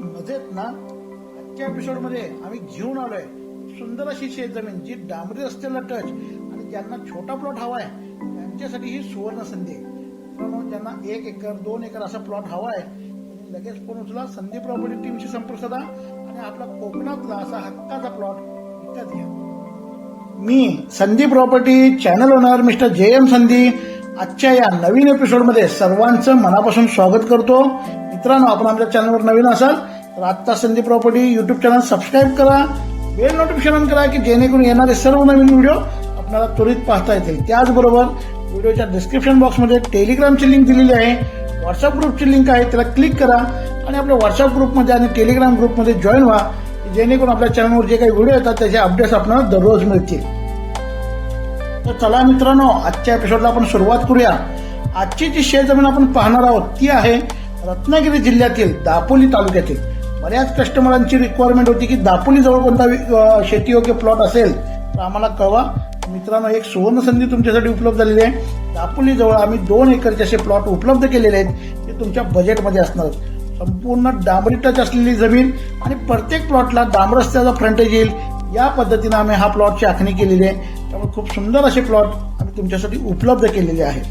मजेत ना? आजच्या एपिसोडमध्ये आम्ही घेऊन आलोय सुंदर अशी शेतजमीन जी डांबरी असलेला टच आणि ज्यांना छोटा प्लॉट हवाय त्यांच्यासाठी ही सुवर्ण संधी. आहे मित्रांनो ज्यांना एक एकर दोन एकर असा प्लॉट हवाय त्यांनी लगेच फोन उचला संधी प्रॉपर्टी टीमशी संपर्क साधा आणि आपला कोकणातला असा हक्काचा प्लॉट विकत घ्या मी Sandhi property channel owner mister J M Sandhi आजच्या या नवीन एपिसोडमध्ये सर्वांचं मनापासून स्वागत करतो. मित्रांनो आपण आपल्या चॅनलवर नवीन असाल तर आत्ता Sandhi property YouTube channel subscribe करा. बेल नोटिफिकेशन ऑन करा की जेणेकरून येणारे सर्व नवीन व्हिडिओ आपल्याला त्वरित पाहता येतील. त्याचबरोबर व्हिडिओच्या डिस्क्रिप्शन बॉक्समध्ये टेलिग्रामची लिंक दिलेली आहे. व्हॉट्सअप ग्रुपची लिंक आहे त्याला क्लिक करा आणि आपल्या व्हॉट्सअप ग्रुपमध्ये आणि टेलिग्राम ग्रुपमध्ये जॉईन व्हा जेणेकरून आपल्या चॅनलवर जे काही व्हिडिओ येतात त्याचे अपडेट्स आपल्याला दररोज मिळतील. तर चला मित्रांनो आजच्या एपिसोडला आपण सुरुवात करूया. आजची जी शेतजमीन आपण पाहणार आहोत ती आहे रत्नागिरी जिल्ह्यातील दापोली तालुक्यातील. बऱ्याच कस्टमरांची रिक्वायरमेंट होती की दापोली जवळ कोणता शेतीयोग्य प्लॉट असेल तर आम्हाला कळवा. मित्रांनो एक सुवर्ण संधी तुमच्यासाठी उपलब्ध झालेली आहे. दापोली जवळ आम्ही दोन एकरचे असे प्लॉट उपलब्ध केलेले आहेत ते तुमच्या बजेटमध्ये असणार संपूर्ण डांबरी टच असलेली जमीन आणि प्रत्येक प्लॉटला डांबरस्त्याचा फ्रंटेज येईल. या पद्धतीनं आम्ही हा प्लॉटची आखणी केलेली आहे. त्यामुळे खूप सुंदर असे प्लॉट आम्ही तुमच्यासाठी उपलब्ध केलेले आहेत.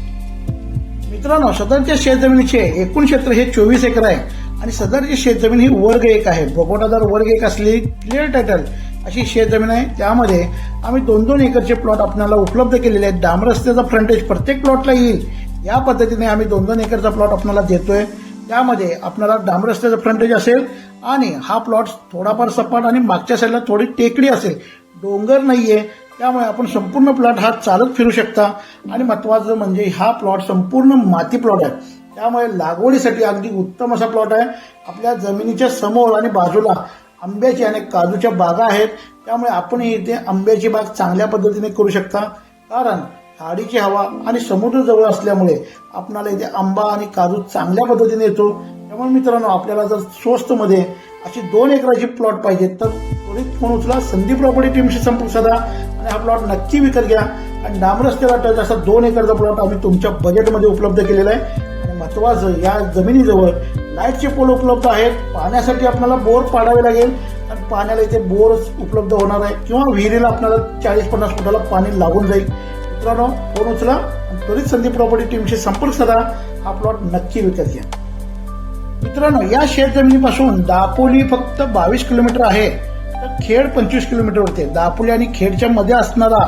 मित्रांनो सदरच्या शेतजमिनीचे एकूण क्षेत्र हे चोवीस एकर आहे आणि सदरची शेतजमीन ही वर्ग एक आहे. भोगोटादार वर्ग एक असलेली क्लिअर टायटल अशी शेतजमीन आहे. त्यामध्ये आम्ही दोन दोन एकरचे प्लॉट आपल्याला उपलब्ध केलेले आहेत. डांब रस्त्याचा फ्रंटेज प्रत्येक प्लॉटला येईल. या पद्धतीने आम्ही दोन दोन एकरचा प्लॉट आपल्याला देतोय. त्यामध्ये आपल्याला डांब रस्त्याचा फ्रंटेज असेल आणि हा प्लॉट थोडाफार सपाट आणि मागच्या साईडला थोडी टेकडी असेल. डोंगर नाहीये त्यामुळे आपण संपूर्ण प्लॉट हा चालत फिरू शकता. आणि महत्वाचं म्हणजे हा प्लॉट संपूर्ण माती प्लॉट आहे. त्यामुळे लागवडीसाठी अगदी उत्तम असा प्लॉट आहे. आपल्या जमिनीच्या समोर आणि बाजूला आंब्याची आणि काजूच्या बागा आहेत. त्यामुळे आपण इथे आंब्याची बाग चांगल्या पद्धतीने करू शकता. कारण खाडीची हवा आणि समुद्र जवळ असल्यामुळे आपणाला इथे आंबा आणि काजू चांगल्या पद्धतीने येतो. त्यामुळे मित्रांनो आपल्याला जर स्वस्तमध्ये अशी दोन एकराची प्लॉट पाहिजे तर त्वरित फोन उचला. संधी प्रॉपर्टी टीमशी संपर्क साधा. आणि हा प्लॉट नक्की विकत घ्या. आणि डांब रस्त्याला टच असा दोन एकरचा प्लॉट आम्ही तुमच्या बजेटमध्ये उपलब्ध केलेला आहे. आणि महत्वाचं या जमिनीजवळ लाईटचे पोल उपलब्ध आहेत. पाण्यासाठी आपल्याला बोर पाडावे लागेल. आणि पाण्याला इथे बोर उपलब्ध होणार आहे. किंवा विहिरीला आपल्याला चाळीस पन्नास फुटाला पाणी लागून जाईल. मित्रांनो फोन उचला त्वरित संधी प्रॉपर्टी टीमशी संपर्क साधा. हा प्लॉट नक्की विकत घ्या. मित्रांनो या शेत जमिनीपासून दापोली फक्त बावीस किलोमीटर आहे. खेड पंचवीस किलोमीटरवरती आहे. दापोली आणि खेडच्या मध्ये असणारा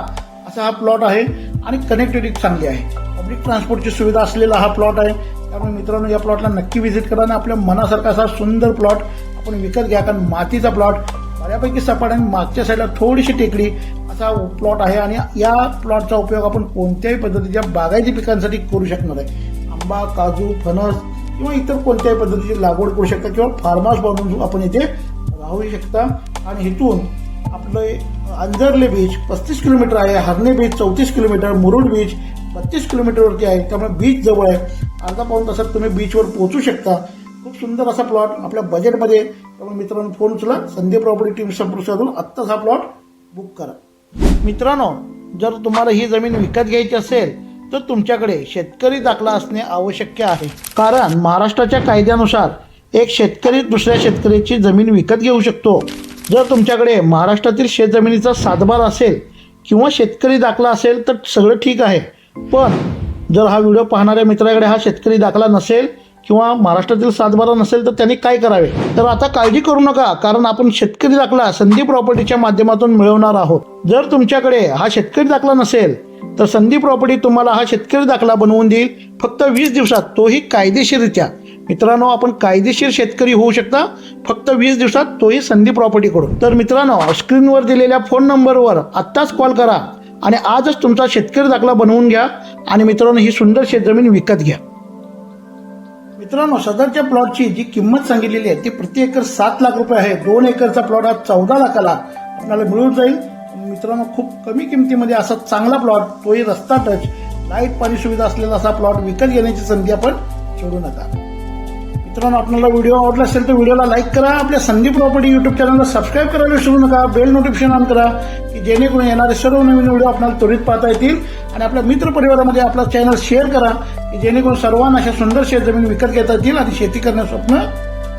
असा हा प्लॉट आहे आणि कनेक्टिव्हिटी चांगली आहे. पब्लिक ट्रान्सपोर्टची सुविधा असलेला हा प्लॉट आहे. त्यामुळे मित्रांनो या प्लॉटला नक्की व्हिजिट करा आणि आपल्या मनासारखा असा सुंदर प्लॉट आपण विकत घ्या. कारण मातीचा प्लॉट बऱ्यापैकी सपाट आणि मागच्या साईडला थोडीशी टेकडी असा प्लॉट आहे आणि या प्लॉटचा उपयोग आपण कोणत्याही पद्धतीच्या बागायती पिकांसाठी करू शकणार आहे. आंबा काजू फणस किंवा इतर कोणत्याही पद्धतीची लागवड करू शकता किंवा फार्म हाऊस बांधून आपण इथे राहू शकता. आणि इथून आपले अंजरले बीच पस्तीस किलोमीटर आहे हरणे बीच चौतीस किलोमीटर मुरुड बीच बत्तीस किलोमीटरवरती आहे. त्यामुळे बीच जवळ आहे. अर्धा पाऊन तासात तुम्ही बीचवर पोहोचू शकता. खूप सुंदर असा प्लॉट आपल्या बजेटमध्ये आहे. त्यामुळे मित्रांनो फोन उचला. संधी प्रॉपर्टी टीम संपर्क साधून आत्ताच हा प्लॉट बुक करा. मित्रांनो जर तुम्हाला ही जमीन विकत घ्यायची असेल तर तुमच्याकडे शेतकरी दाखला असणे आवश्यक आहे. कारण महाराष्ट्राच्या कायद्यानुसार एक शेतकरी दुसऱ्या शेतकऱ्याची जमीन विकत घेऊ शकतो. जर तुमच्याकडे महाराष्ट्रातील शेतजमिनीचा सातबार असेल किंवा शेतकरी दाखला असेल तर सगळं ठीक आहे. पण जर हा व्हिडिओ पाहणाऱ्या मित्राकडे हा शेतकरी दाखला नसेल किंवा महाराष्ट्रातील सातबारा नसेल तर त्यांनी काय करावे? तर आता काळजी करू नका कारण आपण शेतकरी दाखला संधी प्रॉपर्टीच्या माध्यमातून मिळवणार आहोत. जर तुमच्याकडे हा शेतकरी दाखला नसेल तर संधी प्रॉपर्टी तुम्हाला हा शेतकरी दाखला बनवून देईल फक्त वीस दिवसात तोही कायदेशीररित्या. मित्रांनो आपण कायदेशीर शेतकरी होऊ शकता. फक्त वीस दिवसात तोही संधी प्रॉपर्टीकडून तर मित्रांनो स्क्रीनवर दिलेल्या फोन नंबरवर आत्ताच कॉल करा आणि आजच तुमचा शेतकरी दाखला बनवून घ्या आणि मित्रांनो ही सुंदर शेतजमीन विकत घ्या. मित्रांनो सदरच्या प्लॉटची जी किंमत सांगितलेली आहे ती प्रति एकर सात लाख रुपये आहे. दोन एकरचा प्लॉट हा चौदा लाखाला आपल्याला मिळून जाईल. मित्रांनो खूप कमी किमतीमध्ये असा चांगला प्लॉट तोही रस्ता टच लाइट पाणी सुविधा असलेला असा प्लॉट विकत घेण्याची संधी आपण सोडू नका. मित्रांनो आपल्याला व्हिडिओ आवडला असेल तर व्हिडिओला लाईक करा. आपल्या संधी प्रॉपर्टी युट्यूब चॅनलला सबस्क्राईब करायला विसरू नका. बेल नोटिफिकेशन ऑन करा की जेणेकरून येणारे सर्व नवीन व्हिडिओ आपल्याला त्वरित पाहता येतील. आणि आपल्या मित्र परिवारामध्ये आपला चॅनल शेअर करा की जेणेकरून सर्वांना अशा सुंदर शेत जमीन विकत घेता येतील आणि शेती करण्याचं स्वप्न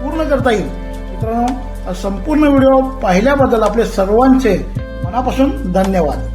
पूर्ण करता येईल. मित्रांनो संपूर्ण व्हिडिओ पाहिल्याबद्दल आपले सर्वांचे मनापासून धन्यवाद.